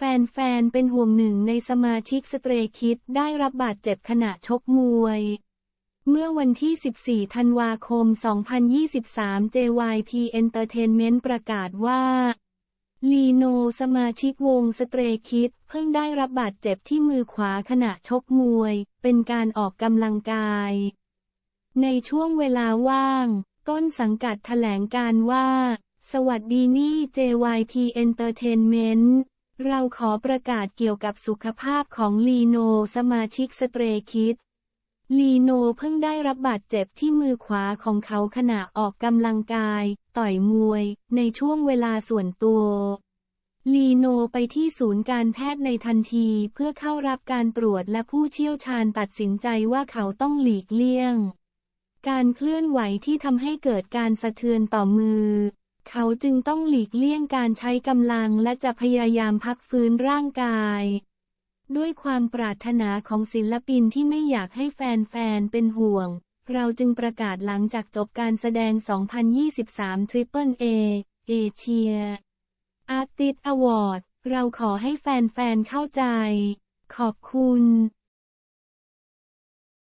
แฟนๆ เป็นห่วงหนึ่งในสมาชิกสเตรคิดได้รับบาดเจ็บขณะชกมวย เมื่อวันที่ 14 ธันวาคม 2023 JYP Entertainment ประกาศว่า ลีโนสมาชิกวงสเตรคิดเพิ่งได้รับบาดเจ็บที่มือขวาขณะชกมวย เป็นการออกกำลังกาย ในช่วงเวลาว่าง ต้นสังกัดแถลงการว่า สวัสดีนี่ JYP Entertainment เราขอประกาศเกี่ยวกับสุขภาพของลีโนสมาชิกสเตรคิด ลีโนเพิ่งได้รับบาดเจ็บที่มือขวาของเขาขณะออกกำลังกาย ต่อยมวย ในช่วงเวลาส่วนตัว ลีโนไปที่ศูนย์การแพทย์ในทันทีเพื่อเข้ารับการตรวจและผู้เชี่ยวชาญตัดสินใจว่าเขาต้องหลีกเลี่ยง การเคลื่อนไหวที่ทำให้เกิดการสะเทือนต่อมือ เขาจึงต้องหลีกเลี่ยงการใช้กำลังและจะพยายามพักฟื้นร่างกาย ด้วยความปรารถนาของศิลปินที่ไม่อยากให้แฟนๆ เป็นห่วง เราจึงประกาศหลังจากจบการแสดง 2023 Triple A เอเชีย Artist Award เราขอให้แฟนๆ เข้าใจ ขอบคุณ